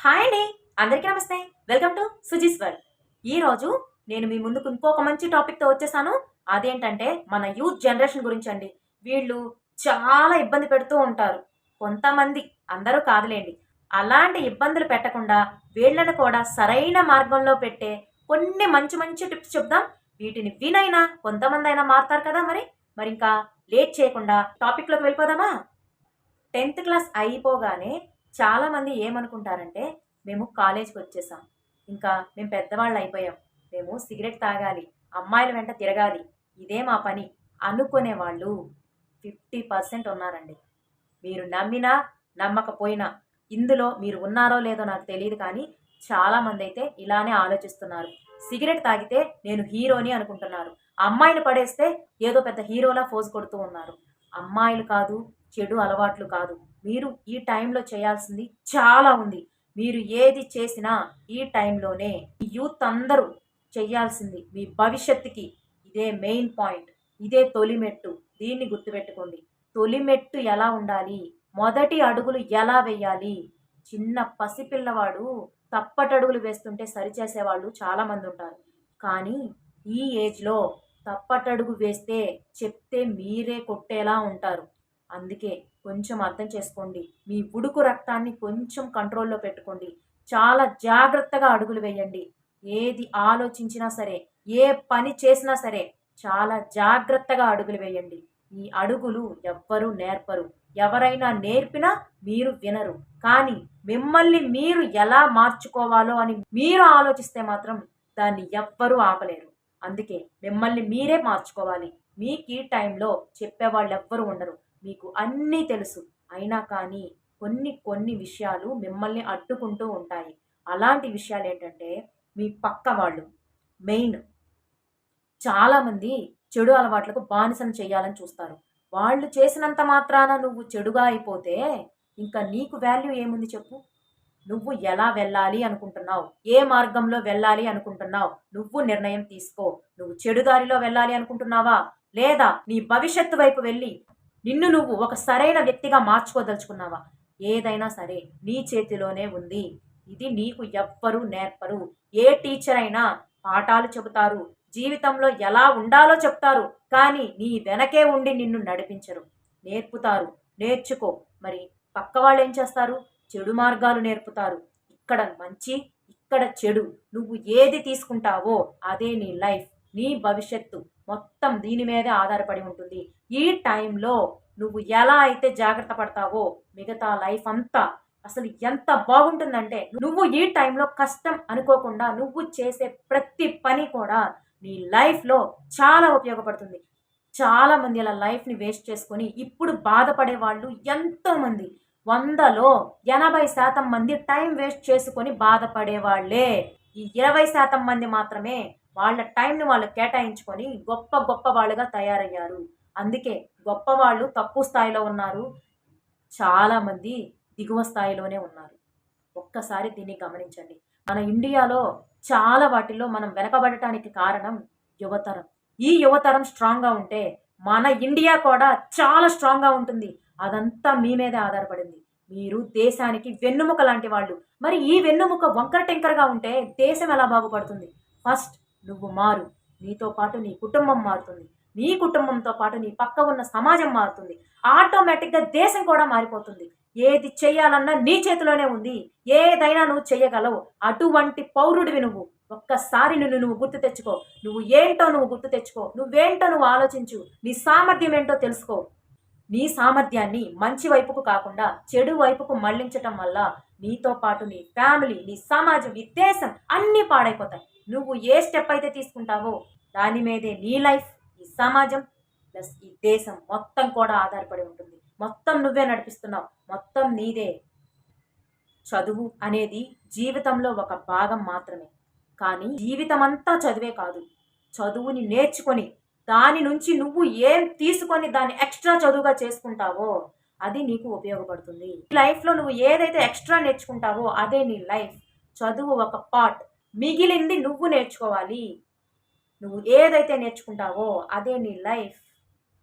Hi అండి. అందరికీ నమస్తే. Welcome to Suji's world. ఈ రోజు నేను మీ ముందుకు ఇంకొక మంచి టాపిక్తో వచ్చేసాను. అదేంటంటే మన యూత్ జనరేషన్ గురించి అండి. వీళ్ళు చాలా ఇబ్బంది పెడుతూ ఉంటారు. కొంతమంది అందరూ కాదులేండి. అలాంటి ఇబ్బందులు పెట్టకుండా వీళ్ళను కూడా సరైన మార్గంలో పెట్టే కొన్ని మంచి మంచి టిప్స్ చెప్దాం. వీటిని వినైనా కొంతమంది అయినా మారుతారు కదా మరి. మరి ఇంకా లేట్ చేయకుండా టాపిక్లోకి వెళ్ళిపోదామా? టెన్త్ క్లాస్ అయిపోగానే చాలామంది ఏమనుకుంటారంటే మేము కాలేజ్కి వచ్చేసాం ఇంకా మేము పెద్దవాళ్ళు అయిపోయాం. మేము సిగరెట్ తాగాలి అమ్మాయిల వెంట తిరగాలి ఇదే మా పని అనుకునే వాళ్ళు ఫిఫ్టీ పర్సెంట్ ఉన్నారండి. మీరు నమ్మినా నమ్మకపోయినా ఇందులో మీరు ఉన్నారో లేదో నాకు తెలియదు కానీ చాలామంది అయితే ఇలానే ఆలోచిస్తున్నారు. సిగరెట్ తాగితే నేను హీరోని అనుకుంటున్నారు. అమ్మాయిని పడేస్తే ఏదో పెద్ద హీరోలా ఫోజ్ కొడుతూ ఉన్నారు. అమ్మాయిలు కాదు చెడు అలవాట్లు కాదు. మీరు ఈ టైంలో చేయాల్సింది చాలా ఉంది. మీరు ఏది చేసినా ఈ టైంలోనే యూత్ అందరూ చేయాల్సింది మీ భవిష్యత్తుకి ఇదే మెయిన్ పాయింట్. ఇదే తొలిమెట్టు దీన్ని గుర్తుపెట్టుకోండి. తొలిమెట్టు ఎలా ఉండాలి? మొదటి అడుగులు ఎలా వేయాలి? చిన్న పసిపిల్లవాడు తప్పటడుగులు వేస్తుంటే సరిచేసేవాళ్ళు చాలామంది ఉంటారు. కానీ ఈ ఏజ్లో తప్పటడుగు వేస్తే చెప్తే మీరే కొట్టేలా ఉంటారు. అందుకే కొంచెం అర్థం చేసుకోండి. మీ ఉడుకు రక్తాన్ని కొంచెం కంట్రోల్లో పెట్టుకోండి. చాలా జాగ్రత్తగా అడుగులు వేయండి. ఏది ఆలోచించినా సరే ఏ పని చేసినా సరే చాలా జాగ్రత్తగా అడుగులు వేయండి. ఈ అడుగులు ఎవ్వరూ నేర్పరు. ఎవరైనా నేర్పినా మీరు వినరు. కానీ మిమ్మల్ని మీరు ఎలా మార్చుకోవాలో అని మీరు ఆలోచిస్తే మాత్రం దాన్ని ఎవ్వరూ ఆపలేరు. అందుకే మిమ్మల్ని మీరే మార్చుకోవాలి. మీకు ఈ టైంలో చెప్పేవాళ్ళు ఎవ్వరూ ఉండరు. మీకు అన్నీ తెలుసు. అయినా కానీ కొన్ని కొన్ని విషయాలు మిమ్మల్ని అడ్డుకుంటూ ఉంటాయి. అలాంటి విషయాలు ఏంటంటే మీ పక్క వాళ్ళు మెయిన్ చాలామంది చెడు అలవాట్లకు బానిసను చేయాలని చూస్తారు. వాళ్ళు చేసినంత మాత్రాన నువ్వు చెడుగా అయిపోతే ఇంకా నీకు వాల్యూ ఏముంది చెప్పు? నువ్వు ఎలా వెళ్ళాలి అనుకుంటున్నావు? ఏ మార్గంలో వెళ్ళాలి అనుకుంటున్నావు? నువ్వు నిర్ణయం తీసుకో. నువ్వు చెడు దారిలో వెళ్ళాలి అనుకుంటున్నావా? లేదా నీ భవిష్యత్తు వైపు వెళ్ళి నిన్ను నువ్వు ఒక సరైన వ్యక్తిగా మార్చుకోదలుచుకున్నావా? ఏదైనా సరే నీ చేతిలోనే ఉంది. ఇది నీకు ఎవ్వరూ నేర్పరు. ఏ టీచర్ అయినా పాఠాలు చెబుతారు. జీవితంలో ఎలా ఉండాలో చెప్తారు. కానీ నీ వెనకే ఉండి నిన్ను నడిపించరు. నేర్పుతారు. నేర్చుకో. మరి పక్క వాళ్ళు ఏం చేస్తారు? చెడు మార్గాలు నేర్పుతారు. ఇక్కడ మంచి ఇక్కడ చెడు. నువ్వు ఏది తీసుకుంటావో అదే నీ లైఫ్ నీ భవిష్యత్తు. మొత్తం దీని మీదే ఆధారపడి ఉంటుంది. ఈ టైంలో నువ్వు ఎలా అయితే జాగ్రత్త పడతావో మిగతా లైఫ్ అంతా అసలు ఎంత బాగుంటుందంటే నువ్వు ఈ టైంలో కష్టం అనుకోకుండా నువ్వు చేసే ప్రతి పని కూడా నీ లైఫ్లో చాలా ఉపయోగపడుతుంది. చాలా మంది అలా లైఫ్ని వేస్ట్ చేసుకొని ఇప్పుడు బాధపడే వాళ్ళు ఎంతోమంది వందలో ఎనభై శాతం మంది టైం వేస్ట్ చేసుకొని బాధపడే వాళ్ళే. ఈ ఇరవై శాతం మంది మాత్రమే వాళ్ళ టైంని వాళ్ళు కేటాయించుకొని గొప్ప గొప్ప వాళ్ళుగా తయారయ్యారు. అందుకే గొప్ప వాళ్ళు తక్కువ స్థాయిలో ఉన్నారు. చాలామంది దిగువ స్థాయిలోనే ఉన్నారు. ఒక్కసారి దీన్ని గమనించండి. మన ఇండియాలో చాలా వాటిల్లో మనం వెనకబడటానికి కారణం యువతరం. ఈ యువతరం స్ట్రాంగ్గా ఉంటే మన ఇండియా కూడా చాలా స్ట్రాంగ్గా ఉంటుంది. అదంతా మీ మీదే ఆధారపడింది. మీరు దేశానికి వెన్నుముక లాంటి వాళ్ళు. మరి ఈ వెన్నుముక వంకర టెంకరగా ఉంటే దేశం ఎలా బాగుపడుతుంది? ఫస్ట్ నువ్వు మారు. నీతో పాటు నీ కుటుంబం మారుతుంది. నీ కుటుంబంతో పాటు నీ పక్క ఉన్న సమాజం మారుతుంది. ఆటోమేటిక్గా దేశం కూడా మారిపోతుంది. ఏది చేయాలన్నా నీ చేతిలోనే ఉంది. ఏదైనా నువ్వు చేయగలవు. అటువంటి పౌరుడివి నువ్వు. ఒక్కసారి నిన్ను నువ్వు గుర్తు తెచ్చుకో. నువ్వు ఏంటో నువ్వు గుర్తు తెచ్చుకో. నువ్వేంటో నువ్వు ఆలోచించు. నీ సామర్థ్యం ఏంటో తెలుసుకో. నీ సామర్థ్యాన్ని మంచి వైపుకు కాకుండా చెడు వైపుకు మళ్ళించటం వల్ల నీతో పాటు నీ ఫ్యామిలీ నీ సమాజం నీ దేశం అన్నీ పాడైపోతాయి. నువ్వు ఏ స్టెప్ అయితే తీసుకుంటావో దాని మీదే నీ లైఫ్ ఈ సమాజం ప్లస్ ఈ దేశం మొత్తం కూడా ఆధారపడి ఉంటుంది. మొత్తం నువ్వే నడిపిస్తున్నావు. మొత్తం నీదే. చదువు అనేది జీవితంలో ఒక భాగం మాత్రమే. కానీ జీవితం అంతా చదివే కాదు. చదువుని నేర్చుకొని దాని నుంచి నువ్వు ఏం తీసుకొని దాన్ని ఎక్స్ట్రా చదువుగా చేసుకుంటావో అది నీకు ఉపయోగపడుతుంది. లైఫ్లో నువ్వు ఏదైతే ఎక్స్ట్రా నేర్చుకుంటావో అదే నీ లైఫ్ చదువు ఒక పార్ట్ మిగిలింది నువ్వు నేర్చుకోవాలి. నువ్వు ఏదైతే నేర్చుకుంటావో అదే నీ లైఫ్.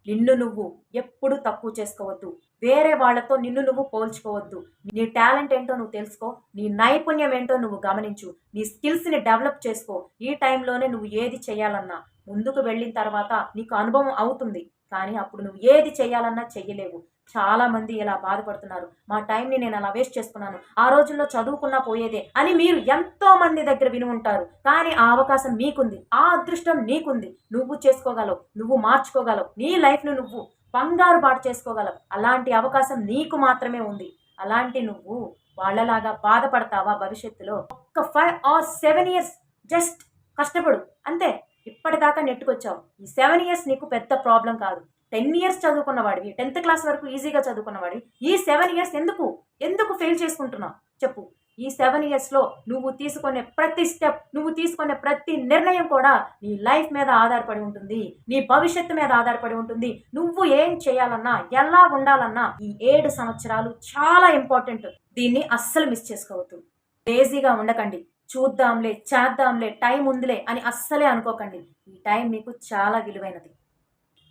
నిన్ను నువ్వు ఎప్పుడు తక్కువ చేసుకోవద్దు. వేరే వాళ్ళతో నిన్ను నువ్వు పోల్చుకోవద్దు. నీ టాలెంట్ ఏంటో నువ్వు తెలుసుకో. నీ నైపుణ్యం ఏంటో నువ్వు గమనించు. నీ స్కిల్స్ని డెవలప్ చేసుకో. ఈ టైంలోనే నువ్వు ఏది చేయాలన్నా. ముందుకు వెళ్ళిన తర్వాత నీకు అనుభవం అవుతుంది. కానీ అప్పుడు నువ్వు ఏది చేయాలన్నా చెయ్యలేవు. చాలామంది ఇలా బాధపడుతున్నారు. మా టైంని నేను అలా వేస్ట్ చేసుకున్నాను. ఆ రోజుల్లో చదువుకున్నా పోయేదే అని మీరు ఎంతో మంది దగ్గర విని ఉంటారు. కానీ ఆ అవకాశం మీకుంది. ఆ అదృష్టం నీకుంది. నువ్వు చేసుకోగలవు. నువ్వు మార్చుకోగలవు. నీ లైఫ్ను నువ్వు బంగారు బాటు చేసుకోగలవు. అలాంటి అవకాశం నీకు మాత్రమే ఉంది. అలాంటి నువ్వు వాళ్ళలాగా బాధపడతావా భవిష్యత్తులో? ఒక్క five or seven years just కష్టపడు. అంతే. ఇప్పటిదాకా నెట్టుకొచ్చావు. ఈ సెవెన్ ఇయర్స్ నీకు పెద్ద ప్రాబ్లం కాదు. టెన్ ఇయర్స్ చదువుకున్నవాడివి టెన్త్ క్లాస్ వరకు ఈజీగా చదువుకున్నవాడి ఈ సెవెన్ ఇయర్స్ ఎందుకు? ఎందుకు ఫెయిల్ చేసుకుంటున్నావు? చెప్పు. ఈ సెవెన్ ఇయర్స్లో నువ్వు తీసుకునే ప్రతి స్టెప్ నువ్వు తీసుకునే ప్రతి నిర్ణయం కూడా నీ లైఫ్ మీద ఆధారపడి ఉంటుంది. నీ భవిష్యత్తు మీద ఆధారపడి ఉంటుంది. నువ్వు ఏం చేయాలన్నా ఎలా ఉండాలన్నా ఈ ఏడు సంవత్సరాలు చాలా ఇంపార్టెంట్. దీన్ని అస్సలు మిస్ చేసుకోవద్దు. లేజీగా ఉండకండి. చూద్దాంలే చేద్దాంలే టైం ఉందిలే అని అస్సలే అనుకోకండి. ఈ టైం మీకు చాలా విలువైనది.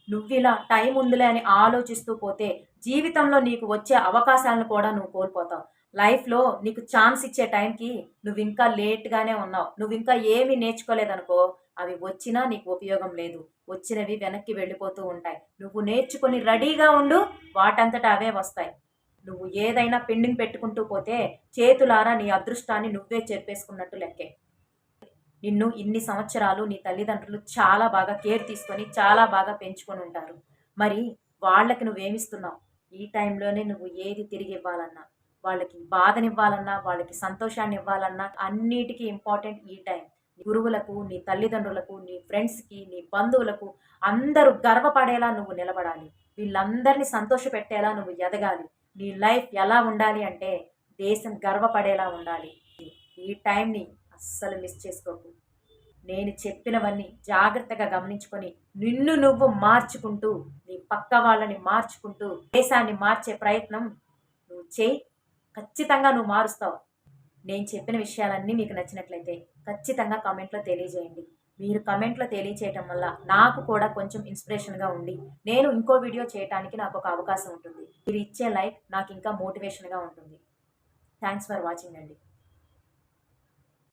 నువ్వు ఇలా టైం ఉందిలే అని ఆలోచిస్తూ పోతే జీవితంలో నీకు వచ్చే అవకాశాలను కూడా నువ్వు కోల్పోతావు. లైఫ్లో నీకు ఛాన్స్ ఇచ్చే టైంకి నువ్వు ఇంకా లేట్గానే ఉన్నావు. నువ్వు ఇంకా ఏమీ నేర్చుకోలేదనుకో అవి వచ్చినా నీకు ఉపయోగం లేదు. వచ్చినవి వెనక్కి వెళ్ళిపోతూ ఉంటాయి. నువ్వు నేర్చుకొని రెడీగా ఉండు వాటంతట అవే వస్తాయి. నువ్వు ఏదైనా పెండింగ్ పెట్టుకుంటూ పోతే చేతులారా నీ అదృష్టాన్ని నువ్వే చెప్పేసుకున్నట్టు లెక్కే. నిన్ను ఇన్ని సంవత్సరాలు నీ తల్లిదండ్రులు చాలా బాగా కేర్ తీసుకొని చాలా బాగా పెంచుకొని ఉంటారు. మరి వాళ్ళకి నువ్వేమిస్తున్నావు? ఈ టైంలోనే నువ్వు ఏది తిరిగి ఇవ్వాలన్నా వాళ్ళకి బాధనివ్వాలన్నా వాళ్ళకి సంతోషాన్ని ఇవ్వాలన్నా అన్నిటికీ ఇంపార్టెంట్ ఈ టైం గురువులకు నీ తల్లిదండ్రులకు నీ ఫ్రెండ్స్కి నీ బంధువులకు అందరూ గర్వపడేలా నువ్వు నిలబడాలి. వీళ్ళందరినీ సంతోషపెట్టేలా నువ్వు ఎదగాలి. నీ లైఫ్ ఎలా ఉండాలి అంటే దేశం గర్వపడేలా ఉండాలి. ఈ టైంని అస్సలు మిస్ చేసుకోకు. నేను చెప్పినవన్నీ జాగ్రత్తగా గమనించుకొని నిన్ను నువ్వు మార్చుకుంటూ నీ పక్క వాళ్ళని మార్చుకుంటూ దేశాన్ని మార్చే ప్రయత్నం నువ్వు చేయి. ఖచ్చితంగా నువ్వు మారుస్తావు. నేను చెప్పిన విషయాలన్నీ మీకు నచ్చినట్లయితే ఖచ్చితంగా కామెంట్లో తెలియజేయండి. మీరు కమెంట్లో తెలియచేయటం వల్ల నాకు కూడా కొంచెం ఇన్స్పిరేషన్గా ఉండి నేను ఇంకో వీడియో చేయడానికి నాకు ఒక అవకాశం ఉంటుంది. మీరు ఇచ్చే లైక్ నాకు ఇంకా మోటివేషన్గా ఉంటుంది. థ్యాంక్స్ ఫర్ వాచింగ్ అండి.